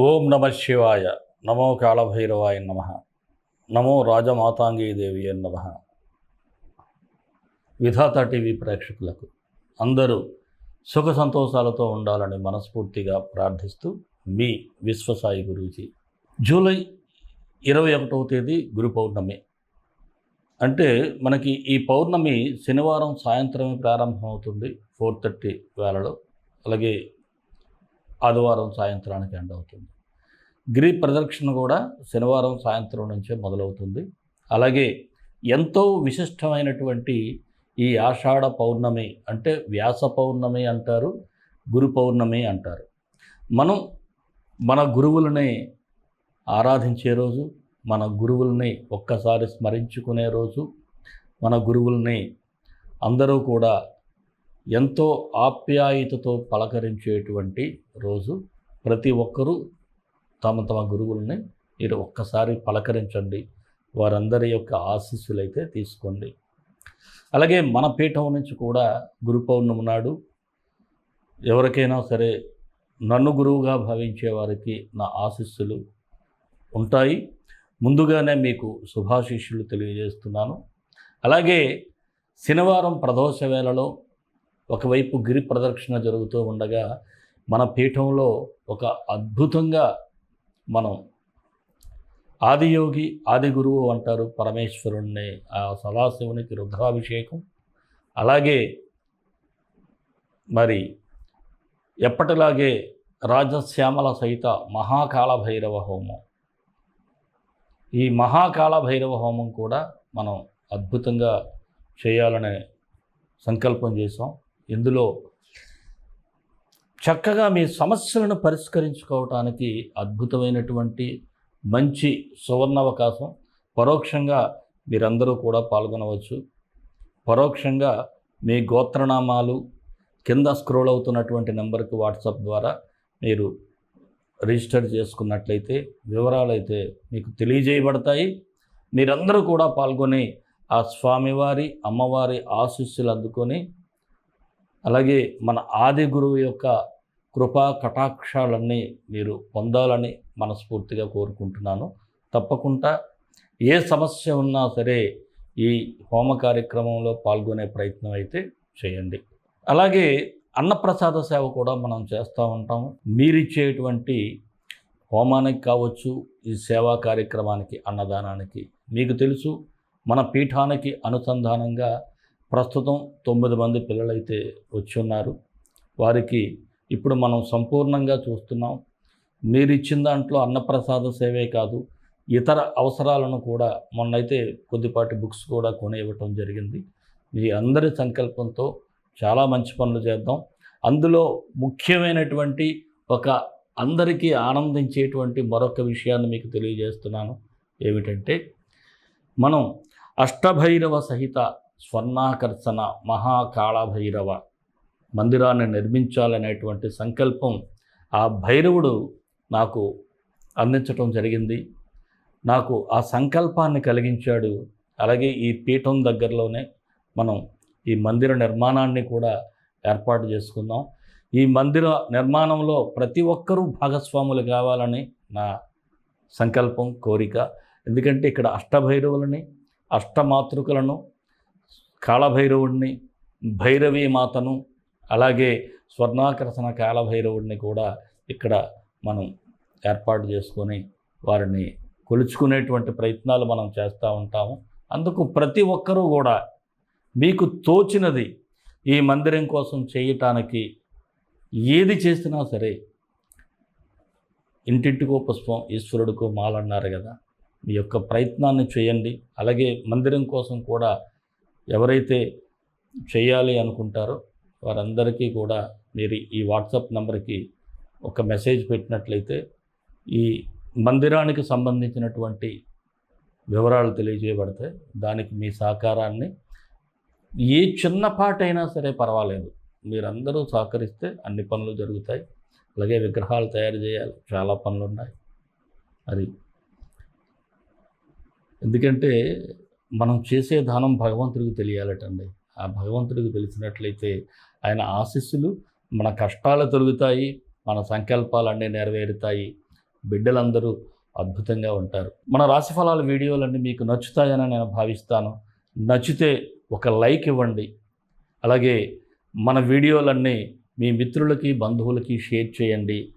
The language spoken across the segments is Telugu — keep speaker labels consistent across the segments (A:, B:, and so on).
A: ఓం నమ శివాయ. నమో కాళభైరవాయ నమ. నమో రాజమాతాంగీదేవి నమ. విధాత టీవీ ప్రేక్షకులకు అందరూ సుఖ సంతోషాలతో ఉండాలని మనస్ఫూర్తిగా ప్రార్థిస్తూ మీ విశ్వసాయి గురూజీ జూలై ఇరవై ఒకటవ తేదీ గురు పౌర్ణమి. అంటే మనకి ఈ పౌర్ణమి శనివారం సాయంత్రమే ప్రారంభమవుతుంది ఫోర్ థర్టీ వేళలో. అలాగే ఆదివారం సాయంత్రానికి ఎండ్ అవుతుంది. గిరి ప్రదక్షిణ కూడా శనివారం సాయంత్రం నుంచే మొదలవుతుంది. అలాగే ఎంతో విశిష్టమైనటువంటి ఈ ఆషాఢ పౌర్ణమి అంటే వ్యాస పౌర్ణమి అంటారు గురు పౌర్ణమి అంటారు. మనం మన గురువులని ఆరాధించే రోజు మన గురువుల్ని ఒక్కసారి స్మరించుకునే రోజు మన గురువుల్ని అందరూ కూడా ఎంతో ఆప్యాయతతో పలకరించేటువంటి రోజు. ప్రతి ఒక్కరూ తమ తమ గురువుల్ని మీరు ఒక్కసారి పలకరించండి. వారందరి యొక్క ఆశీస్సులైతే తీసుకోండి. అలాగే మన పీఠం నుంచి కూడా గురు పౌర్ణమి నాడు ఎవరికైనా సరే నన్ను గురువుగా భావించే వారికి నా ఆశీస్సులు ఉంటాయి. ముందుగానే మీకు శుభాశీస్సులు తెలియజేస్తున్నాను. అలాగే శనివారం ప్రదోష వేళలో ఒకవైపు గిరి ప్రదక్షిణ జరుగుతూ ఉండగా మన పీఠంలో ఒక అద్భుతంగా మనం ఆదియోగి ఆది గురువు అంటారు పరమేశ్వరుణ్ణి. ఆ సదాశివునికి రుద్రాభిషేకం. అలాగే మరి ఎప్పటిలాగే రాజశ్యామల సహిత మహాకాల భైరవ హోమం. ఈ మహాకాల భైరవ హోమం కూడా మనం అద్భుతంగా చేయాలనే సంకల్పం చేసాం ఇందులో చక్కగా మీ సమస్యలను పరిష్కరించుకోవటానికి అద్భుతమైనటువంటి మంచి సువర్ణావకాశం. పరోక్షంగా మీరందరూ కూడా పాల్గొనవచ్చు. పరోక్షంగా మీ గోత్రనామాలు కింద స్క్రోల్ అవుతున్నటువంటి నెంబర్కి వాట్సాప్ ద్వారా మీరు రిజిస్టర్ చేసుకున్నట్లయితే వివరాలు అయితే మీకు తెలియజేయబడతాయి. మీరందరూ కూడా పాల్గొని ఆ స్వామివారి అమ్మవారి ఆశీస్సులు అందుకొని అలాగే మన ఆది గురువు యొక్క కృపా కటాక్షాలన్నీ మీరు పొందాలని మనస్ఫూర్తిగా కోరుకుంటున్నాను. తప్పకుండా ఏ సమస్య ఉన్నా సరే ఈ హోమ కార్యక్రమంలో పాల్గొనే ప్రయత్నం అయితే చేయండి. అలాగే అన్నప్రసాద సేవ కూడా మనం చేస్తూ ఉంటాము. మీరిచ్చేటువంటి హోమానికి కావచ్చు ఈ సేవా కార్యక్రమానికి అన్నదానానికి మీకు తెలుసు మన పీఠానికి అనుసంధానంగా ప్రస్తుతం తొమ్మిది మంది పిల్లలైతే వచ్చి ఉన్నారు వారికి ఇప్పుడు మనం సంపూర్ణంగా చూస్తున్నాం. మీరు ఇచ్చిన దాంట్లో అన్నప్రసాద సేవే కాదు ఇతర అవసరాలను కూడా మొన్నైతే కొద్దిపాటి బుక్స్ కూడా కొని ఇవ్వటం జరిగింది. మీ అందరి సంకల్పంతో చాలా మంచి పనులు చేద్దాం. అందులో ముఖ్యమైనటువంటి ఒక అందరికీ ఆనందించేటువంటి మరొక విషయాన్ని మీకు తెలియజేస్తున్నాను. ఏమిటంటే మనం అష్టభైరవ సహిత స్వర్ణాకర్షణ మహాకాళభైరవ మందిరాన్ని నిర్మించాలనేటువంటి సంకల్పం ఆ భైరవుడు నాకు అందించటం జరిగింది. నాకు ఆ సంకల్పాన్ని కలిగించాడు. అలాగే ఈ పీఠం దగ్గరలోనే మనం ఈ మందిర నిర్మాణాన్ని కూడా ఏర్పాటు చేసుకుందాం. ఈ మందిర నిర్మాణంలో ప్రతి ఒక్కరూ భాగస్వాములు కావాలని నా సంకల్పం కోరిక. ఎందుకంటే ఇక్కడ అష్టభైరవులని అష్టమాతృకలను కాళభైరవుడిని భైరవీ మాతను అలాగే స్వర్ణాకర్షణ కాళభైరవుడిని కూడా ఇక్కడ మనం ఏర్పాటు చేసుకొని వారిని కొలుచుకునేటువంటి ప్రయత్నాలు మనం చేస్తూ ఉంటాము. అందుకు ప్రతి ఒక్కరూ కూడా మీకు తోచినది ఈ మందిరం కోసం చేయటానికి ఏది చేసినా సరే ఇంటింటికో పుష్పం ఈశ్వరుడికో మాలన్నారు కదా. మీ యొక్క ప్రయత్నాన్ని చేయండి. అలాగే మందిరం కోసం కూడా ఎవరైతే చేయాలి అనుకుంటారో వారందరికీ కూడా మీరు ఈ వాట్సాప్ నెంబర్కి ఒక మెసేజ్ పెట్టినట్లయితే ఈ మందిరానికి సంబంధించినటువంటి వివరాలు తెలియజేయబడతాయి. దానికి మీ సహకారాన్ని ఏ చిన్నపాటైనా సరే పర్వాలేదు. మీరందరూ సహకరిస్తే అన్ని పనులు జరుగుతాయి. అలాగే విగ్రహాలు తయారు చేయాలి. చాలా పనులు ఉన్నాయి అది ఎందుకంటే మనం చేసే దానం భగవంతుడికి తెలియాలటండి. ఆ భగవంతుడికి తెలిసినట్లయితే ఆయన ఆశీస్సులు మన కష్టాలు తొలుగుతాయి మన సంకల్పాలు అన్నీ నెరవేరుతాయి. బిడ్డలందరూ అద్భుతంగా ఉంటారు. మన రాశి ఫలాల వీడియోలన్నీ మీకు నచ్చుతాయని నేను భావిస్తాను. నచ్చితే ఒక లైక్ ఇవ్వండి. అలాగే మన వీడియోలన్నీ మీ మిత్రులకి బంధువులకి షేర్ చేయండి.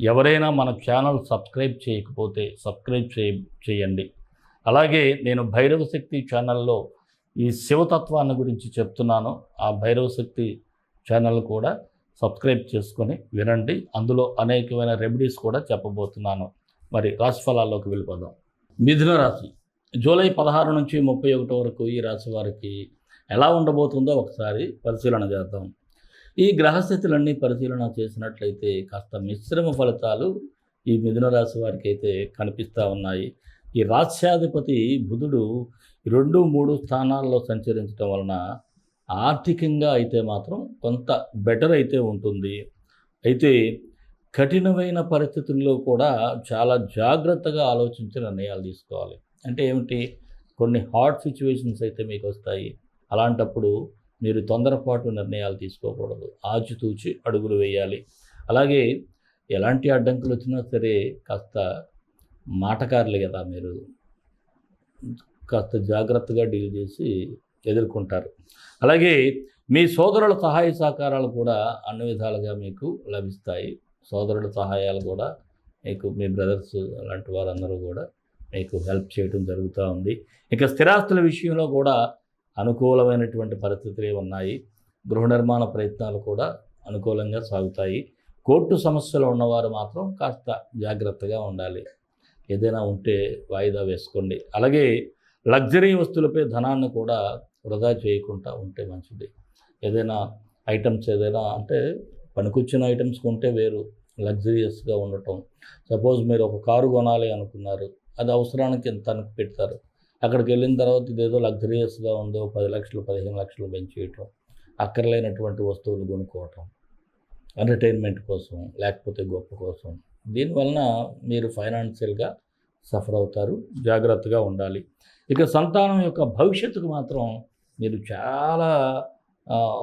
A: ఎవరైనా మన ఛానల్ సబ్స్క్రైబ్ చేయకపోతే సబ్స్క్రైబ్ చేయ చేయండి. అలాగే నేను భైరవ శక్తి ఛానల్లో ఈ శివతత్వాన్ని గురించి చెప్తున్నాను. ఆ భైరవ శక్తి ఛానల్ కూడా సబ్స్క్రైబ్ చేసుకొని వినండి. అందులో అనేకమైన రెమెడీస్ కూడా చెప్పబోతున్నాను. మరి రాశిఫలాల్లోకి వెళ్ళిపోదాం. మిథున రాశి. జూలై పదహారు నుంచి ముప్పై ఒకటో వరకు ఈ రాశి వారికి ఎలా ఉండబోతుందో ఒకసారి పరిశీలన చేద్దాం. ఈ గ్రహస్థితులన్నీ పరిశీలన చేసినట్లయితే కాస్త మిశ్రమ ఫలితాలు ఈ మిథున రాశి వారికి అయితే కనిపిస్తూ ఉన్నాయి. ఈ రాజ్యాధిపతి బుధుడు రెండు మూడు స్థానాల్లో సంచరించడం వలన ఆర్థికంగా అయితే మాత్రం కొంత బెటర్ అయితే ఉంటుంది. అయితే కఠినమైన పరిస్థితుల్లో కూడా చాలా జాగ్రత్తగా ఆలోచించి నిర్ణయాలు తీసుకోవాలి. అంటే ఏమిటి? కొన్ని హార్డ్ సిచ్యువేషన్స్ అయితే మీకు వస్తాయి. అలాంటప్పుడు మీరు తొందరపాటు నిర్ణయాలు తీసుకోకూడదు. ఆచితూచి అడుగులు వేయాలి. అలాగే ఎలాంటి అడ్డంకులు వచ్చినా సరే కాస్త మాటకారులు కదా మీరు. కాస్త జాగ్రత్తగా డీల్ చేసి ఎదుర్కొంటారు. అలాగే మీ సోదరుల సహాయ సహకారాలు కూడా అన్ని విధాలుగా మీకు లభిస్తాయి. సోదరుల సహాయాలు కూడా మీకు మీ బ్రదర్స్ అలాంటి వారందరూ కూడా మీకు హెల్ప్ చేయడం జరుగుతూ ఉంది. ఇక స్థిరాస్తుల విషయంలో కూడా అనుకూలమైనటువంటి పరిస్థితులే ఉన్నాయి. గృహ నిర్మాణ ప్రయత్నాలు కూడా అనుకూలంగా సాగుతాయి. కోర్టు సమస్యలు ఉన్నవారు మాత్రం కాస్త జాగ్రత్తగా ఉండాలి. ఏదైనా ఉంటే వాయిదా వేసుకోండి. అలాగే లగ్జరీ వస్తువులపై ధనాన్ని కూడా వృధా చేయకుండా ఉంటే మంచిది. ఏదైనా ఐటమ్స్ ఏదైనా అంటే పనికొచ్చిన ఐటమ్స్ కొంటే వేరు లగ్జరియస్గా ఉండటం. సపోజ్ మీరు ఒక కారు కొనాలి అనుకున్నారు అది అవసరానికి ఎంత పెడతారు. అక్కడికి వెళ్ళిన తర్వాత ఇదేదో లగ్జరియస్గా ఉందో పది లక్షలు పదిహేను లక్షలు పెంచేయటం అక్కర్లేనటువంటి వస్తువులు కొనుక్కోవటం ఎంటర్టైన్మెంట్ కోసం లేకపోతే గొప్ప కోసం దీనివలన మీరు ఫైనాన్షియల్గా సఫర్ అవుతారు జాగ్రత్తగా ఉండాలి. ఇక సంతానం యొక్క భవిష్యత్తుకు మాత్రం మీరు చాలా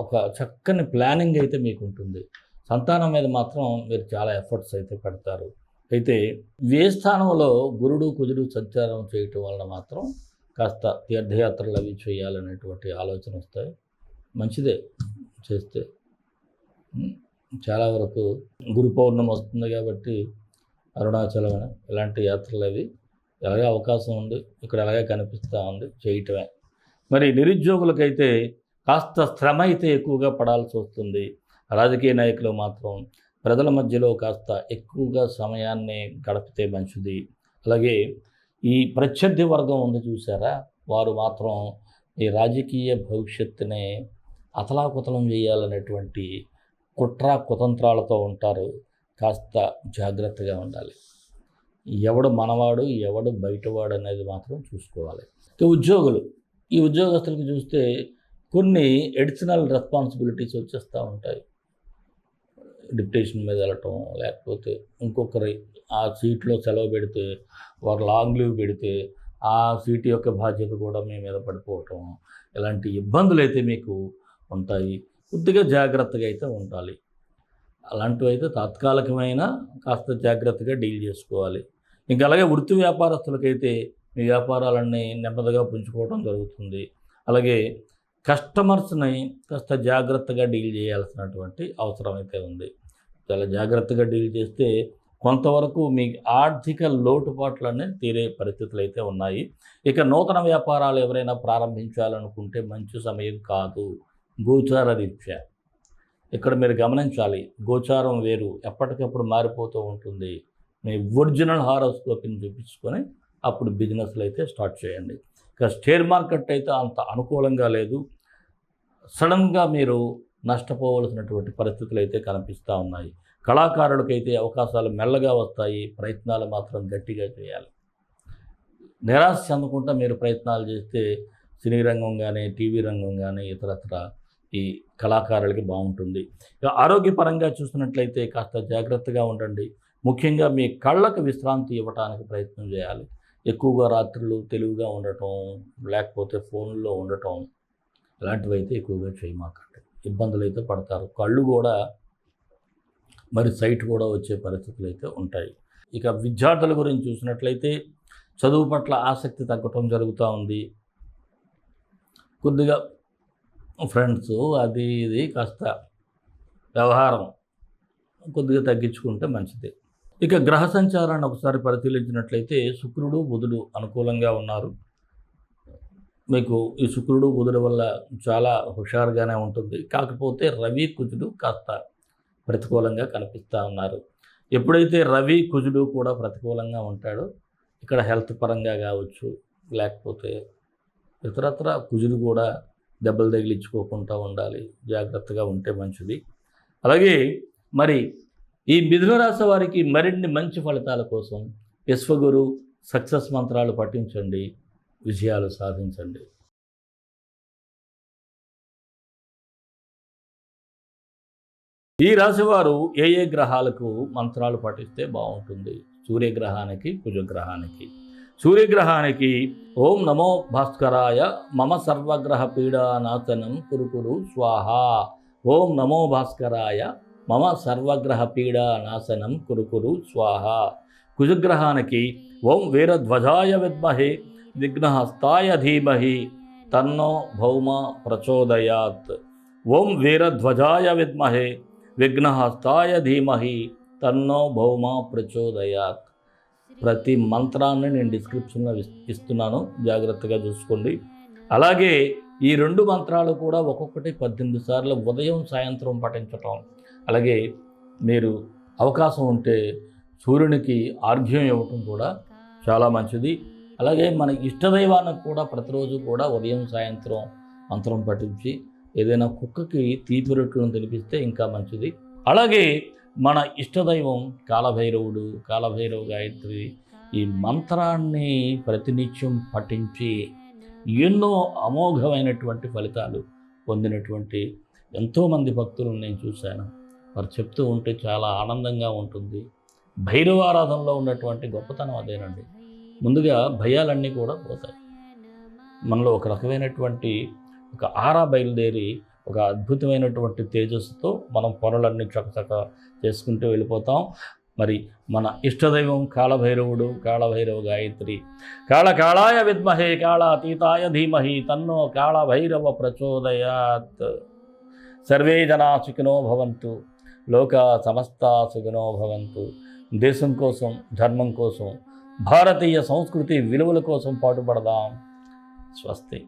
A: ఒక చక్కని ప్లానింగ్ అయితే మీకు ఉంటుంది సంతానం మీద మాత్రం మీరు చాలా ఎఫర్ట్స్ అయితే పెడతారు. అయితే ఏ స్థానంలో గురుడు కుజుడు సంచారం చేయటం వలన మాత్రం కాస్త తీర్థయాత్రలు అవి చేయాలనేటువంటి ఆలోచన వస్తాయి మంచిదే. చేస్తే చాలా వరకు గురు పౌర్ణమి వస్తుంది కాబట్టి అరుణాచలం ఇలాంటి యాత్రలు అవి ఎలాగే అవకాశం ఉంది. ఇక్కడ ఎలాగే కనిపిస్తూ ఉంది చేయటమే. మరి నిరుద్యోగులకైతే కాస్త శ్రమ అయితే ఎక్కువగా పడాల్సి వస్తుంది. రాజకీయ నాయకులు మాత్రం ప్రజల మధ్యలో కాస్త ఎక్కువగా సమయాన్ని గడిపితే మంచిది. అలాగే ఈ ప్రత్యర్థి వర్గం ఉంది చూసారా వారు మాత్రం ఈ రాజకీయ భవిష్యత్తుని అతలాకుతలం చేయాలనేటువంటి కుట్ర కుతంత్రాలతో ఉంటారు. కాస్త జాగ్రత్తగా ఉండాలి. ఎవడు మనవాడు ఎవడు బయటవాడు అనేది మాత్రం చూసుకోవాలి. ఉద్యోగులు ఈ ఉద్యోగస్తులకు చూస్తే కొన్ని ఎడిషనల్ రెస్పాన్సిబిలిటీస్ వచ్చేస్తూ ఉంటాయి. డిప్యుటేషన్ మీద వెళ్ళటం లేకపోతే ఇంకొకరి ఆ సీట్లో సెలవు పెడితే వారు లాంగ్ లీవ్ పెడితే ఆ సీట్ యొక్క బాధ్యత కూడా మీ మీద పడిపోవటం ఇలాంటి ఇబ్బందులు అయితే మీకు ఉంటాయి. కొద్దిగా జాగ్రత్తగా అయితే ఉండాలి. అలాంటివి అయితే తాత్కాలికమైన కాస్త జాగ్రత్తగా డీల్ చేసుకోవాలి. ఇంకా అలాగే వృత్తి వ్యాపారస్తులకైతే మీ వ్యాపారాలన్నీ నెమ్మదిగా పుంజుకోవడం జరుగుతుంది. అలాగే కస్టమర్స్ని కాస్త జాగ్రత్తగా డీల్ చేయాల్సినటువంటి అవసరం అయితే ఉంది. చాలా జాగ్రత్తగా డీల్ చేస్తే కొంతవరకు మీ ఆర్థిక లోటుపాట్లన్నీ తీరే పరిస్థితులు అయితే ఉన్నాయి. ఇక నూతన వ్యాపారాలు ఎవరైనా ప్రారంభించాలనుకుంటే మంచి సమయం కాదు. గోచార రీత్యా ఇక్కడ మీరు గమనించాలి గోచారం వేరు ఎప్పటికప్పుడు మారిపోతూ ఉంటుంది. మీ ఒరిజినల్ హారోస్కోప్ని చూపించుకొని అప్పుడు బిజినెస్లు అయితే స్టార్ట్ చేయండి. ఇక షేర్ మార్కెట్ అయితే అంత అనుకూలంగా లేదు. సడన్గా మీరు నష్టపోవలసినటువంటి పరిస్థితులు అయితే కనిపిస్తూ ఉన్నాయి. కళాకారులకైతే అవకాశాలు మెల్లగా వస్తాయి. ప్రయత్నాలు మాత్రం గట్టిగా చేయాలి. నిరాశ చెందకుండా మీరు ప్రయత్నాలు చేస్తే సినీ రంగం కానీ టీవీ రంగం కానీ ఇతరత్ర ఈ కళాకారులకి బాగుంటుంది. ఇక ఆరోగ్యపరంగా చూసినట్లయితే కాస్త జాగ్రత్తగా ఉండండి. ముఖ్యంగా మీ కళ్ళకు విశ్రాంతి ఇవ్వడానికి ప్రయత్నం చేయాలి. ఎక్కువగా రాత్రులు తెలివిగా ఉండటం లేకపోతే ఫోన్లో ఉండటం ఇలాంటివి అయితే ఎక్కువగా చేయమాకండి. ఇబ్బందులు అయితే పడతారు. కళ్ళు కూడా మరి సైట్ కూడా వచ్చే పరిస్థితులు అయితే ఉంటాయి. ఇక విద్యార్థుల గురించి చూసినట్లయితే చదువు పట్ల ఆసక్తి తగ్గటం జరుగుతూ ఉంది. కొద్దిగా ఫ్రెండ్స్ అది ఇది కాస్త వ్యవహారం కొద్దిగా తగ్గించుకుంటే మంచిది. ఇక గ్రహ సంచారాన్ని ఒకసారి పరిశీలించినట్లయితే శుక్రుడు బుధుడు అనుకూలంగా ఉన్నారు. మీకు ఈ శుక్రుడు బుధుడు వల్ల చాలా హుషారుగానే ఉంటుంది. కాకపోతే రవి కుజుడు కాస్త ప్రతికూలంగా కనిపిస్తూ ఉన్నారు. ఎప్పుడైతే రవి కుజుడు కూడా ప్రతికూలంగా ఉంటాడో ఇక్కడ హెల్త్ పరంగా కావచ్చు లేకపోతే ఇతరత్ర కుజుడు కూడా దెబ్బలు తగిలించుకోకుండా ఉండాలి. జాగ్రత్తగా ఉంటే మంచిది. అలాగే మరి ఈ మిథున రాశి వారికి మరిన్ని మంచి ఫలితాల కోసం విశ్వగురు సక్సెస్ మంత్రాలు పఠించండి. విజయాలు సాధించండి. ఈ రాశివారు ఏ ఏ గ్రహాలకు మంత్రాలు పఠిస్తే బాగుంటుంది? సూర్యగ్రహానికి కుజగ్రహానికి? సూర్యగ్రహానికి ఓం నమో భాస్కరాయ మమ సర్వగ్రహ పీడానాశనం కురుకురు స్వాహ ఓం నమో భాస్కరాయ మమ సర్వగ్రహ పీడానాశనం కురుకురు స్వాహ కుజగ్రహానికి ఓం వీరధ్వజాయ విద్మహే విఘ్నహస్తాయ ధీమహి తన్నో భౌమ ప్రచోదయాత్ ఓం వీరధ్వజాయ విద్మహే విఘ్నహస్తాయ ధీమహి తన్నో భౌమ ప్రచోదయాత్ ప్రతి మంత్రాన్ని నేను డిస్క్రిప్షన్లో ఇస్- ఇస్తున్నాను. జాగ్రత్తగా చూసుకోండి. అలాగే ఈ రెండు మంత్రాలు కూడా ఒక్కొక్కటి పద్దెనిమిది సార్లు ఉదయం సాయంత్రం పఠించటం. అలాగే మీరు అవకాశం ఉంటే సూర్యునికి ఆర్ఘ్యం ఇవ్వటం కూడా చాలా మంచిది. అలాగే మన ఇష్టదైవానికి కూడా ప్రతిరోజు కూడా ఉదయం సాయంత్రం మంత్రం పఠించి ఏదైనా కుక్కకి తీపి రొట్టెలను తినిపిస్తే ఇంకా మంచిది. అలాగే మన ఇష్టదైవం కాలభైరవుడు కాలభైరవ గాయత్రి ఈ మంత్రాన్ని ప్రతినిత్యం పఠించి ఎన్నో అమోఘమైనటువంటి ఫలితాలు పొందినటువంటి ఎంతోమంది భక్తులను నేను చూశాను. వారు చెప్తూ ఉంటే చాలా ఆనందంగా ఉంటుంది. భైరవారాధనలో ఉన్నటువంటి గొప్పతనం అదేనండి. ముందుగా భయాలన్నీ కూడా పోతాయి. మనలో ఒక రకమైనటువంటి ఒక ఆరా బయలుదేరి ఒక అద్భుతమైనటువంటి తేజస్సుతో మనం పనులన్నీ చకచక చేసుకుంటూ వెళ్ళిపోతాం. మరి మన ఇష్టదైవం కాళభైరవుడు కాళభైరవ గాయత్రి కాళకాళాయ విద్మహే కాళాతీతాయ ధీమహి తన్నో కాళభైరవ ప్రచోదయాత్. సర్వే జనా సుఖినో భవంతు లోక సమస్త సుఖినో భవంతు. దేశం కోసం ధర్మం కోసం భారతీయ సంస్కృతి విలువల కోసం పాటుపడదాం. స్వస్తి.